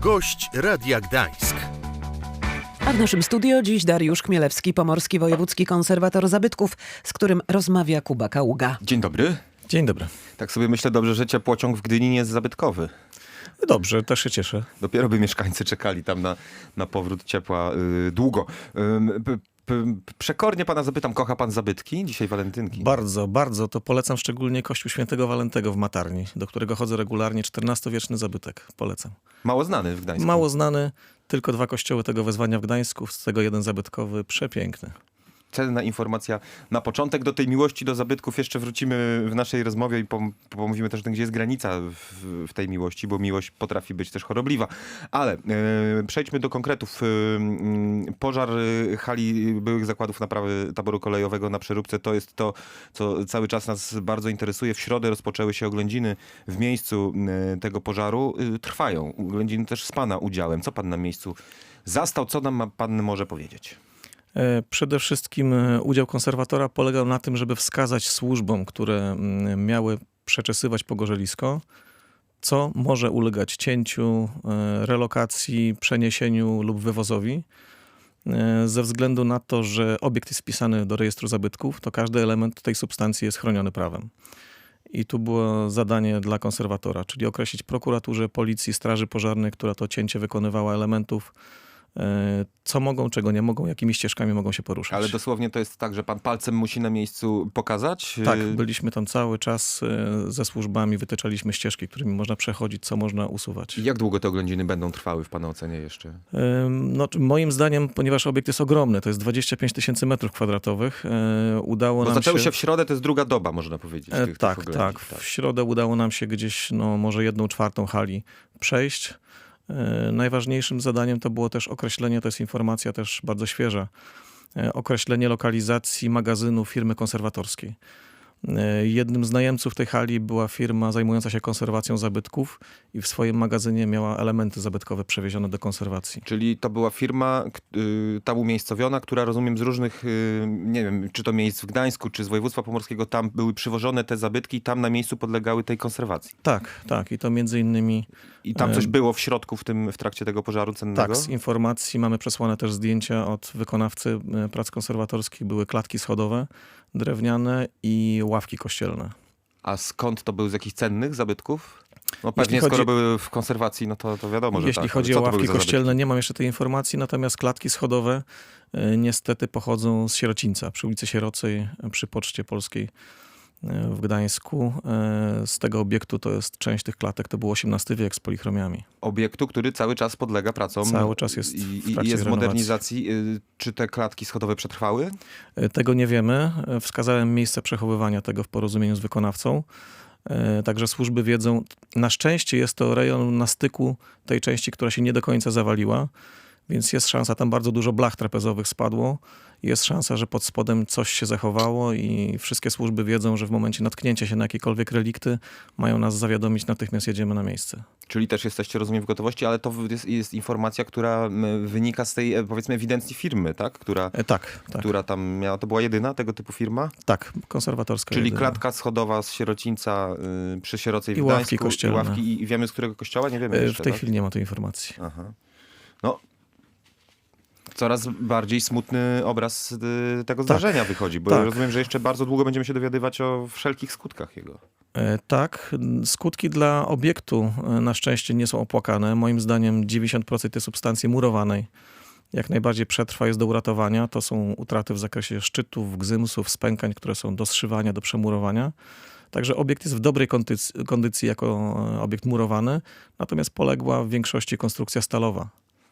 Gość Radia Gdańsk. A w naszym studio dziś Dariusz Chmielewski, pomorski wojewódzki konserwator zabytków, z którym rozmawia Kuba Kaługa. Dzień dobry. Dzień dobry. Tak sobie myślę dobrze, że ciepłociąg w Gdyni nie jest zabytkowy. Dobrze, też się cieszę. Dopiero by mieszkańcy czekali tam na, na powrót ciepła y, długo. P, przekornie pana zapytam, kocha pan zabytki? Dzisiaj walentynki. Bardzo, bardzo. To polecam szczególnie Kościół Świętego Walentego w Matarni, do którego chodzę regularnie. XIV-wieczny zabytek. Polecam. Mało znany w Gdańsku. Mało znany, tylko dwa kościoły tego wezwania w Gdańsku, z tego jeden zabytkowy, przepiękny. Cenna informacja na początek. Do tej miłości do zabytków jeszcze wrócimy w naszej rozmowie i pom- pomówimy też gdzie jest granica w, tej miłości, bo miłość potrafi być też chorobliwa. Ale e, przejdźmy do konkretów. E, mm, pożar e, hali byłych zakładów naprawy taboru kolejowego na Przeróbce to jest to, co cały czas nas bardzo interesuje. W środę rozpoczęły się oględziny w miejscu tego pożaru. Trwają. Oględziny też z pana udziałem. Co pan na miejscu zastał? Co nam pan może powiedzieć? E, Przede wszystkim e, udział konserwatora polegał na tym, żeby wskazać służbom, które mm, miały przeczesywać pogorzelisko, co może ulegać cięciu, e, relokacji, przeniesieniu lub wywozowi. Ze względu na to, że obiekt jest wpisany do rejestru zabytków, to każdy element tej substancji jest chroniony prawem. I tu było zadanie dla konserwatora, czyli określić prokuraturze, policji, straży pożarnej, która to cięcie wykonywała elementów, co mogą, czego nie mogą, jakimi ścieżkami mogą się poruszać. Ale dosłownie to jest tak, że pan palcem musi na miejscu pokazać? Tak, Y, byliśmy tam cały czas e, ze służbami, wytyczaliśmy ścieżki, którymi można przechodzić, co można usuwać. I Jak długo te oględziny będą trwały w pana ocenie jeszcze? No, moim zdaniem, ponieważ obiekt jest ogromny, to jest 25 tysięcy metrów kwadratowych, e, udało Bo nam zaczęły się... się w środę, to jest druga doba, można powiedzieć. E, tych, tak, tych tak. W środę udało nam się gdzieś, no może jedną czwartą hali przejść. E, Najważniejszym zadaniem to było też określenie, to jest informacja też bardzo świeża, e, określenie lokalizacji magazynu firmy konserwatorskiej. E, Jednym z najemców tej hali była firma zajmująca się konserwacją zabytków i w swoim magazynie miała elementy zabytkowe przewiezione do konserwacji. Czyli to była firma y, tam umiejscowiona, która rozumiem z różnych, y, nie wiem, czy to miejsc w Gdańsku, czy z województwa pomorskiego, tam były przywożone te zabytki i tam na miejscu podlegały tej konserwacji. Tak, tak. I to między innymi I tam coś było w środku w, tym, w trakcie tego pożaru cennego? Tak, z informacji mamy przesłane też zdjęcia od wykonawcy e, prac konserwatorskich. Były klatki schodowe, drewniane i ławki kościelne. A skąd to był z jakichś cennych zabytków? No Jeśli pewnie chodzi- skoro były w konserwacji, no to, to wiadomo, że Jeśli tak. chodzi o ławki kościelne, nie mam jeszcze tej informacji, natomiast klatki schodowe e, niestety pochodzą z Sierocińca, przy ulicy Sierocej, przy Poczcie Polskiej w Gdańsku. E, Z tego obiektu to jest część tych klatek, to był XVIII wiek z polichromiami. obiektu, który cały czas podlega pracom. Cały czas jest w i jest w modernizacji. Y, Czy te klatki schodowe przetrwały? E, Tego nie wiemy. E, Wskazałem miejsce przechowywania tego w porozumieniu z wykonawcą. E, Także służby wiedzą. Na szczęście jest to rejon na styku tej części, która się nie do końca zawaliła, więc jest szansa, tam bardzo dużo blach trapezowych spadło. Jest szansa, że pod spodem coś się zachowało i wszystkie służby wiedzą, że w momencie natknięcia się na jakiekolwiek relikty mają nas zawiadomić, natychmiast jedziemy na miejsce. Czyli też jesteście, rozumiem, w gotowości, ale to jest, jest informacja, która wynika z tej, e, powiedzmy, ewidencji firmy, tak? Która, E, Tak, tak, która tam miała, to była jedyna tego typu firma? tak, konserwatorska. Czyli jedyna. klatka schodowa z Sierocińca y, przy Sierocej w I ławki Gdańsku. kościelne. I ławki. I wiemy, z którego kościoła? Nie wiemy E, jeszcze, W tej tak? chwili nie ma tej informacji. Aha. No, coraz bardziej smutny obraz y, tego zdarzenia wychodzi, bo tak. rozumiem, że jeszcze bardzo długo będziemy się dowiadywać o wszelkich skutkach jego. E, Tak, skutki dla obiektu e, na szczęście nie są opłakane. Moim zdaniem 90% tej substancji murowanej jak najbardziej przetrwa, jest do uratowania. To są utraty w zakresie szczytów, gzymsów, spękań, które są do zszywania, do przemurowania. Także obiekt jest w dobrej kondycji, kondycji jako e, obiekt murowany, natomiast poległa w większości konstrukcja stalowa.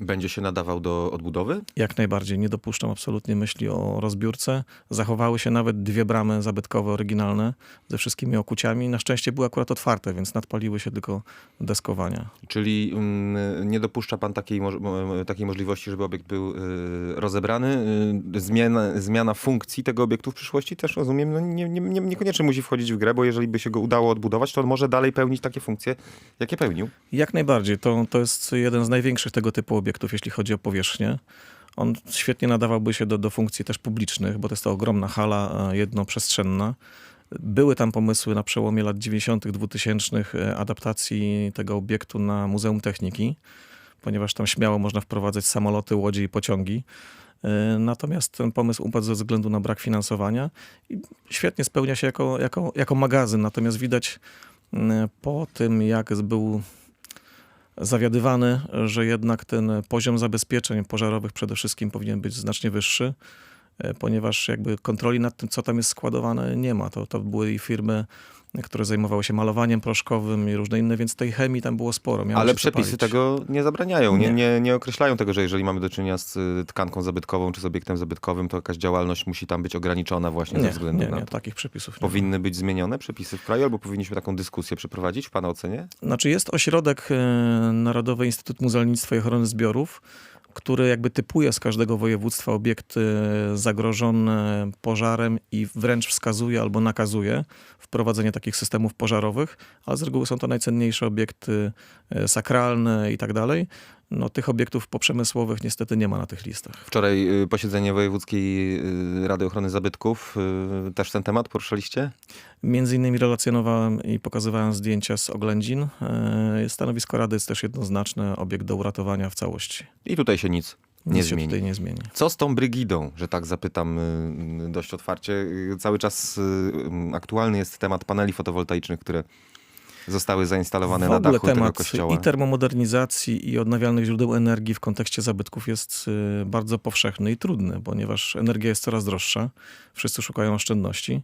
Będzie się nadawał do odbudowy? Jak najbardziej nie dopuszczam absolutnie myśli o rozbiórce. Zachowały się nawet dwie bramy zabytkowe, oryginalne, ze wszystkimi okuciami. Na szczęście były akurat otwarte, więc nadpaliły się tylko deskowania. Czyli mm, nie dopuszcza pan takiej, mo- takiej możliwości, żeby obiekt był y, rozebrany? Y, zmiana, zmiana funkcji tego obiektu w przyszłości też rozumiem, no nie, nie, nie, niekoniecznie musi wchodzić w grę, bo jeżeli by się go udało odbudować, to on może dalej pełnić takie funkcje, jakie pełnił. Jak najbardziej. To, to jest jeden z największych tego typu obiektów, jeśli chodzi o powierzchnię. On świetnie nadawałby się do, do funkcji też publicznych, bo to jest to ogromna hala e, jednoprzestrzenna. Były tam pomysły na przełomie lat 90., 2000 e, adaptacji tego obiektu na Muzeum Techniki. ponieważ tam śmiało można wprowadzać samoloty, łodzie i pociągi. E, Natomiast ten pomysł upadł ze względu na brak finansowania i świetnie spełnia się jako, jako, jako magazyn. Natomiast widać m, po tym, jak był zawiadywany, że jednak ten poziom zabezpieczeń pożarowych przede wszystkim powinien być znacznie wyższy, e, ponieważ jakby kontroli nad tym, co tam jest składowane, nie ma. To, to były i firmy, które zajmowały się malowaniem proszkowym i różne inne, więc tej chemii tam było sporo. Miało Ale przepisy tego nie zabraniają, nie, Nie. nie, nie określają tego, że jeżeli mamy do czynienia z y, tkanką zabytkową czy z obiektem zabytkowym, to jakaś działalność musi tam być ograniczona właśnie ze nie, względu nie, na nie, to. takich przepisów nie. Powinny być zmienione przepisy w kraju, albo powinniśmy taką dyskusję przeprowadzić w Pana ocenie? Znaczy jest ośrodek e, Narodowy Instytut Muzealnictwa i Ochrony Zbiorów, który jakby typuje z każdego województwa obiekty zagrożone pożarem i wręcz wskazuje albo nakazuje wprowadzenie takich systemów pożarowych, ale z reguły są to najcenniejsze obiekty e, sakralne i tak dalej. No tych obiektów poprzemysłowych niestety nie ma na tych listach. Wczoraj y, posiedzenie Wojewódzkiej y, Rady Ochrony Zabytków, y, też ten temat poruszaliście? Między innymi relacjonowałem i pokazywałem zdjęcia z oględzin. E, Stanowisko Rady jest też jednoznaczne, obiekt do uratowania w całości. I tutaj się nic nie zmieni. tutaj nie zmieni. Co z tą Brygidą, że tak zapytam dość otwarcie? Cały czas aktualny jest temat paneli fotowoltaicznych, które zostały zainstalowane na dachu tego temat kościoła. i termomodernizacji i odnawialnych źródeł energii w kontekście zabytków jest y, bardzo powszechny i trudny, ponieważ energia jest coraz droższa. Wszyscy szukają oszczędności.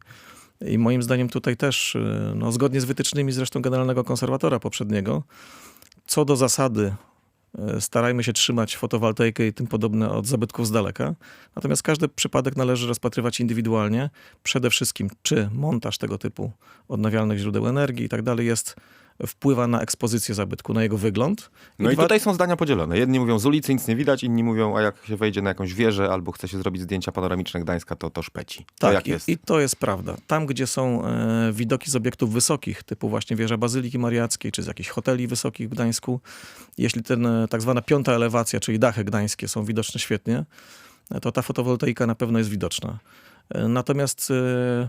I moim zdaniem tutaj też, y, no, zgodnie z wytycznymi zresztą generalnego konserwatora poprzedniego, co do zasady starajmy się trzymać fotowoltaikę i tym podobne od zabytków z daleka. Natomiast każdy przypadek należy rozpatrywać indywidualnie. Przede wszystkim, czy montaż tego typu odnawialnych źródeł energii i tak dalej jest wpływa na ekspozycję zabytku, na jego wygląd. No i dwa- tutaj są zdania podzielone. Jedni mówią z ulicy nic nie widać, inni mówią, a jak się wejdzie na jakąś wieżę albo chce się zrobić zdjęcia panoramiczne Gdańska, to to szpeci. To jak i, jest? i to jest prawda. Tam, gdzie są e, widoki z obiektów wysokich, typu właśnie wieża Bazyliki Mariackiej, czy z jakichś hoteli wysokich w Gdańsku, jeśli ten e, tak zwana piąta elewacja, czyli dachy gdańskie są widoczne świetnie, e, to ta fotowoltaika na pewno jest widoczna. E, Natomiast e,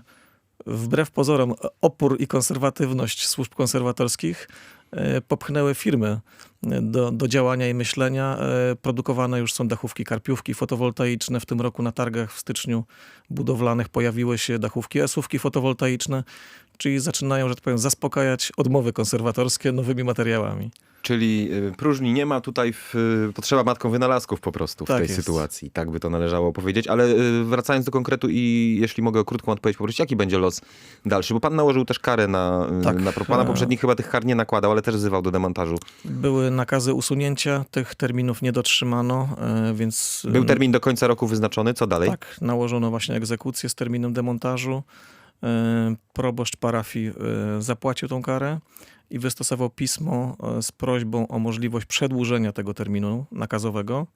wbrew pozorom opór i konserwatywność służb konserwatorskich e, popchnęły firmy e, do, do działania i myślenia. E, Produkowane już są dachówki karpiówki fotowoltaiczne. W tym roku na targach w styczniu budowlanych pojawiły się dachówki esówki fotowoltaiczne, czyli zaczynają, że tak powiem, zaspokajać odmowy konserwatorskie nowymi materiałami. Czyli y, próżni nie ma tutaj, w, y, potrzeba matką wynalazków po prostu w Tak tej jest. sytuacji. Tak by to należało powiedzieć. Ale y, wracając do konkretu i jeśli mogę o krótką odpowiedź poprosić, jaki będzie los dalszy? Bo pan nałożył też karę na, Tak. na pana E. poprzednik chyba tych kar nie nakładał, ale też wzywał do demontażu. Były nakazy usunięcia, tych terminów nie dotrzymano, e, więc... Był termin do końca roku wyznaczony, co dalej? Tak, nałożono właśnie egzekucję z terminem demontażu. E, Proboszcz parafii e, zapłacił tą karę i wystosował pismo e, z prośbą o możliwość przedłużenia tego terminu nakazowego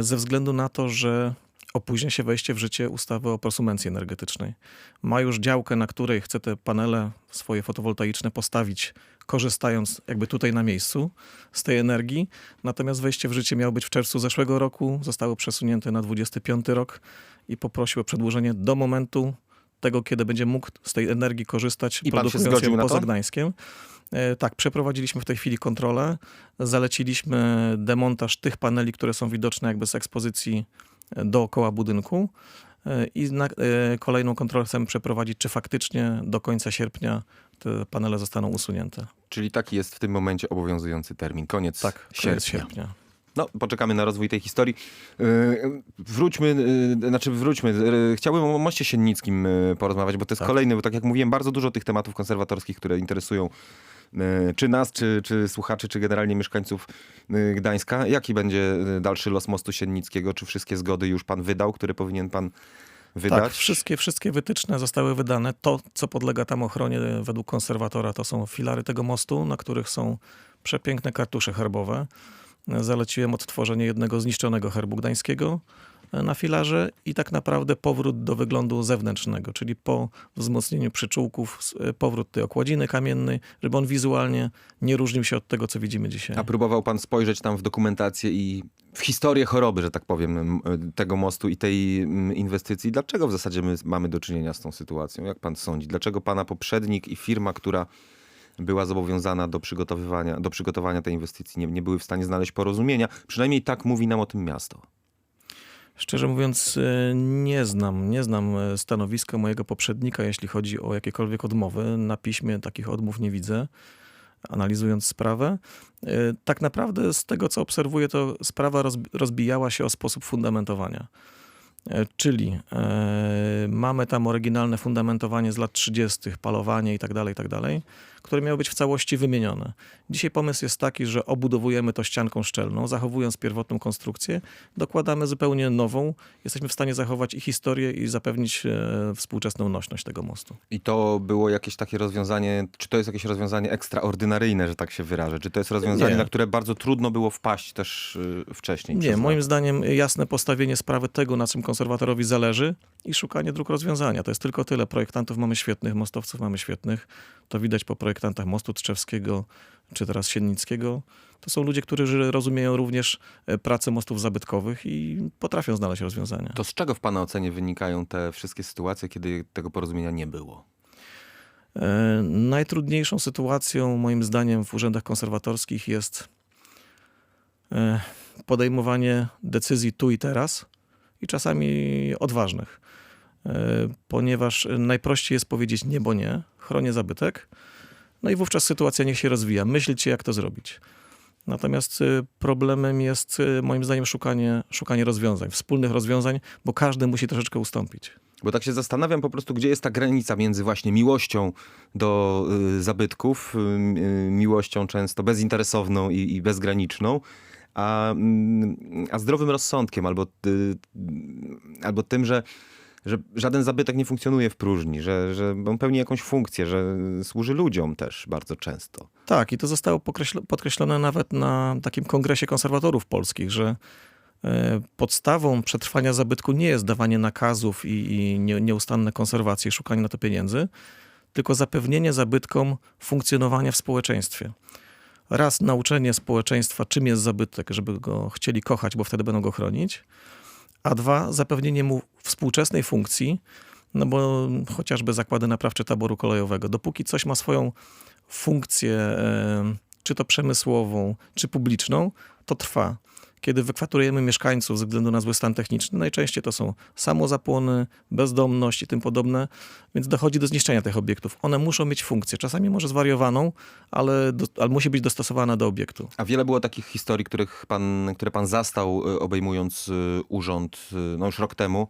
ze względu na to, że opóźnia się wejście w życie ustawy o prosumencji energetycznej. Ma już działkę, na której chce te panele swoje fotowoltaiczne postawić, korzystając jakby tutaj na miejscu z tej energii. Natomiast wejście w życie miało być w czerwcu zeszłego roku, zostało przesunięte na 25 rok i poprosił o przedłużenie do momentu tego, kiedy będzie mógł z tej energii korzystać, I produkując ją poza? Gdańskiem. E, Tak, przeprowadziliśmy w tej chwili kontrolę. Zaleciliśmy demontaż tych paneli, które są widoczne jakby z ekspozycji e, dookoła budynku. E, I na, kolejną kontrolę chcemy przeprowadzić, czy faktycznie do końca sierpnia te panele zostaną usunięte. Czyli taki jest w tym momencie obowiązujący termin. Koniec Tak, sierpnia. koniec sierpnia. No, poczekamy na rozwój tej historii. Yy, Wróćmy, yy, znaczy wróćmy. Yy, Chciałbym o Moście Siennickim porozmawiać, bo to jest Tak. kolejny, bo tak jak mówiłem, bardzo dużo tych tematów konserwatorskich, które interesują czy nas, czy, czy słuchaczy, czy generalnie mieszkańców Gdańska. Jaki będzie dalszy los Mostu Siennickiego? Czy wszystkie zgody już pan wydał, które powinien pan wydać? Tak, wszystkie, wszystkie wytyczne zostały wydane. To, co podlega tam ochronie według konserwatora, to są filary tego mostu, na których są przepiękne kartusze herbowe. Zaleciłem odtworzenie jednego zniszczonego herbu gdańskiego na filarze i tak naprawdę powrót do wyglądu zewnętrznego, czyli po wzmocnieniu przyczółków, s- powrót tej okładziny kamiennej, żeby on wizualnie nie różnił się od tego, co widzimy dzisiaj. A próbował pan spojrzeć tam w dokumentację i w historię choroby, że tak powiem, m, tego mostu i tej inwestycji. Dlaczego w zasadzie my mamy do czynienia z tą sytuacją? Jak pan sądzi? Dlaczego pana poprzednik i firma, która była zobowiązana do przygotowywania, do przygotowania tej inwestycji. Nie, nie były w stanie znaleźć porozumienia. Przynajmniej tak mówi nam o tym miasto. Szczerze mówiąc, e, nie znam, nie znam e, stanowiska mojego poprzednika, jeśli chodzi o jakiekolwiek odmowy. Na piśmie takich odmów nie widzę, analizując sprawę. E, Tak naprawdę z tego, co obserwuję, to sprawa rozbi- rozbijała się o sposób fundamentowania. E, Czyli e, mamy tam oryginalne fundamentowanie z lat 30., palowanie i tak dalej, tak dalej, które miało być w całości wymienione. Dzisiaj pomysł jest taki, że obudowujemy to ścianką szczelną, zachowując pierwotną konstrukcję, dokładamy zupełnie nową. Jesteśmy w stanie zachować i historię, i zapewnić e, współczesną nośność tego mostu. I to było jakieś takie rozwiązanie, czy to jest jakieś rozwiązanie ekstraordynaryjne, że tak się wyrażę? Czy to jest rozwiązanie, Nie. na które bardzo trudno było wpaść też y, wcześniej? Nie, moim zdaniem jasne postawienie sprawy tego, na czym konserwatorowi zależy i szukanie dróg rozwiązania. To jest tylko tyle. Projektantów mamy świetnych, mostowców mamy świetnych. To widać po projektantach mostu Trzewskiego czy teraz Siennickiego. To są ludzie, którzy rozumieją również e, pracę mostów zabytkowych i potrafią znaleźć rozwiązania. To z czego w Pana ocenie wynikają te wszystkie sytuacje, kiedy tego porozumienia nie było? E, Najtrudniejszą sytuacją, moim zdaniem, w urzędach konserwatorskich jest e, podejmowanie decyzji tu i teraz i czasami odważnych, E, ponieważ najprościej jest powiedzieć nie, bo nie, chronię zabytek, no i wówczas sytuacja niech się rozwija. Myślcie, jak to zrobić. Natomiast e, problemem jest, e, moim zdaniem, szukanie, szukanie rozwiązań, wspólnych rozwiązań, bo każdy musi troszeczkę ustąpić. Bo tak się zastanawiam po prostu, gdzie jest ta granica między właśnie miłością do y, zabytków, y, miłością często bezinteresowną i, i bezgraniczną, a, mm, a zdrowym rozsądkiem albo, y, albo tym, że, że żaden zabytek nie funkcjonuje w próżni, że, że on pełni jakąś funkcję, że służy ludziom też bardzo często. Tak, i to zostało podkreślone nawet na takim kongresie konserwatorów polskich, że e, podstawą przetrwania zabytku nie jest dawanie nakazów i, i nie, nieustanne konserwacje szukanie na to pieniędzy, tylko zapewnienie zabytkom funkcjonowania w społeczeństwie. Raz nauczenie społeczeństwa, czym jest zabytek, żeby go chcieli kochać, bo wtedy będą go chronić, a dwa, zapewnienie mu współczesnej funkcji, no bo chociażby zakłady naprawcze taboru kolejowego, dopóki coś ma swoją funkcję, e, czy to przemysłową, czy publiczną, to trwa. Kiedy wykwaturujemy mieszkańców ze względu na zły stan techniczny, najczęściej to są samozapłony, bezdomność i tym podobne, więc dochodzi do zniszczenia tych obiektów. One muszą mieć funkcję, czasami może zwariowaną, ale, do, ale musi być dostosowana do obiektu. A wiele było takich historii, których pan, które pan zastał, y, obejmując y, urząd y, no już rok temu.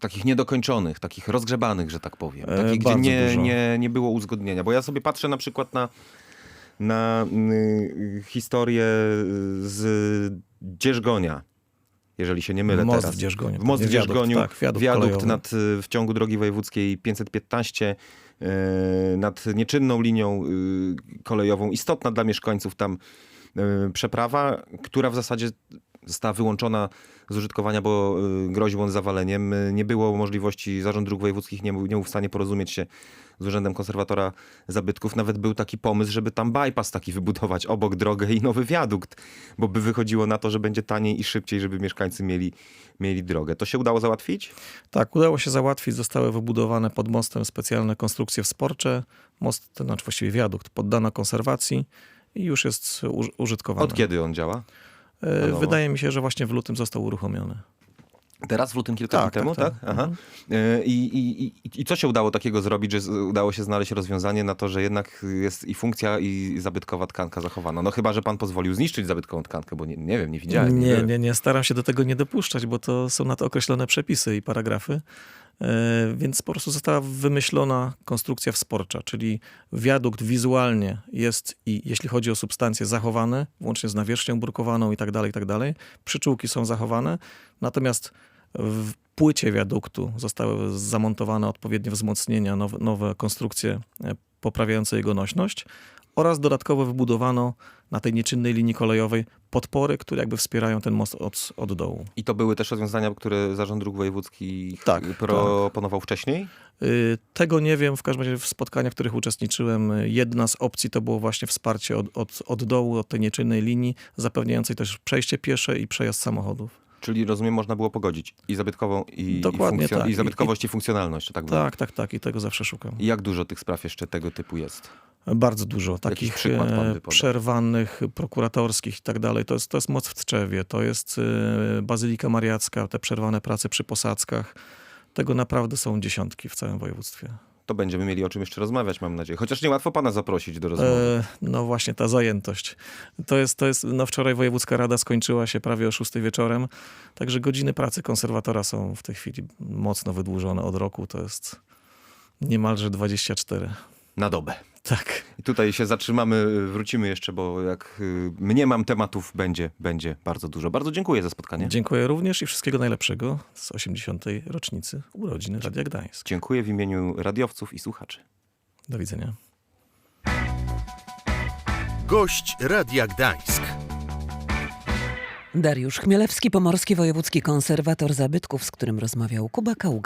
Takich niedokończonych, takich rozgrzebanych, że tak powiem. E, Takich, gdzie bardzo nie, dużo. nie, nie było uzgodnienia. Bo ja sobie patrzę na przykład na, na y, historię z Dzierżgonia. Jeżeli się nie mylę Most teraz. w Dzierżgoniu. W Most w Nie, wiadukt, Dzierżgoniu. tak, wiadukt wiadukt nad, y, w ciągu drogi wojewódzkiej 515 y, nad nieczynną linią kolejową. Istotna dla mieszkańców tam przeprawa, która w zasadzie została wyłączona z użytkowania, bo y, groził on zawaleniem. Y, Nie było możliwości, Zarząd Dróg Wojewódzkich nie był, nie był w stanie porozumieć się z Urzędem Konserwatora Zabytków. Nawet był taki pomysł, żeby tam bypass taki wybudować obok drogę i nowy wiadukt, bo by wychodziło na to, że będzie taniej i szybciej, żeby mieszkańcy mieli, mieli drogę. To się udało załatwić? Tak, udało się załatwić. Zostały wybudowane pod mostem specjalne konstrukcje wsporcze. Most, znaczy właściwie wiadukt, poddano konserwacji i już jest uż- użytkowany. Od kiedy on działa? E? Wydaje mi się, że właśnie w lutym został uruchomiony. Teraz, w lutym kilka Tak, dni temu, tak, tak? tak. Aha. Y, I, i, i, I co się udało takiego zrobić, że udało się znaleźć rozwiązanie na to, że jednak jest i funkcja, i zabytkowa tkanka zachowana? No chyba, że pan pozwolił zniszczyć zabytkową tkankę, bo nie, nie wiem, nie widziałem. Nie, byłem. nie, nie, staram się do tego nie dopuszczać, bo to są na to określone przepisy i paragrafy. E, Więc po prostu została wymyślona konstrukcja wsporcza, czyli wiadukt wizualnie jest i jeśli chodzi o substancje zachowany, łącznie z nawierzchnią brukowaną i tak dalej, i tak dalej. Przyczółki są zachowane, natomiast w płycie wiaduktu zostały zamontowane odpowiednie wzmocnienia, nowe, nowe konstrukcje e, poprawiające jego nośność oraz dodatkowo wybudowano na tej nieczynnej linii kolejowej podpory, które jakby wspierają ten most od, od dołu. I to były też rozwiązania, które Zarząd Dróg Wojewódzkich Tak, proponował wcześniej? Y, Tego nie wiem, w każdym razie w spotkaniach, w których uczestniczyłem, y, jedna z opcji to było właśnie wsparcie od, od, od dołu, od tej nieczynnej linii, zapewniającej też przejście piesze i przejazd samochodów. Czyli rozumiem, można było pogodzić i zabytkową, i, Dokładnie i, funkcjo- tak. i zabytkowość, i, funkcjonalność. Tak. Tak, tak, tak. I tego zawsze szukam. I jak dużo tych spraw jeszcze tego typu jest? Bardzo dużo takich e, przerwanych, prokuratorskich i tak dalej. To jest, to jest moc w Tczewie, to jest e, Bazylika Mariacka, te przerwane prace przy posadzkach. Tego naprawdę są dziesiątki w całym województwie. To będziemy mieli o czym jeszcze rozmawiać, mam nadzieję. Chociaż niełatwo pana zaprosić do rozmowy. E, no właśnie, ta zajętość. To jest, to jest, no wczoraj Wojewódzka Rada skończyła się prawie o 6 wieczorem, także godziny pracy konserwatora są w tej chwili mocno wydłużone od roku. To jest niemalże 24. Na dobę. Tak. I tutaj się zatrzymamy, wrócimy jeszcze, bo jak y, mnie mam tematów, będzie, będzie bardzo dużo. Bardzo dziękuję za spotkanie. Dziękuję również i wszystkiego najlepszego z 80. rocznicy urodziny Radia Gdańsk. Dziękuję w imieniu radiowców i słuchaczy. Do widzenia. Gość Radia Gdańsk. Dariusz Chmielewski, pomorski wojewódzki konserwator zabytków, z którym rozmawiał Kuba Kaługa.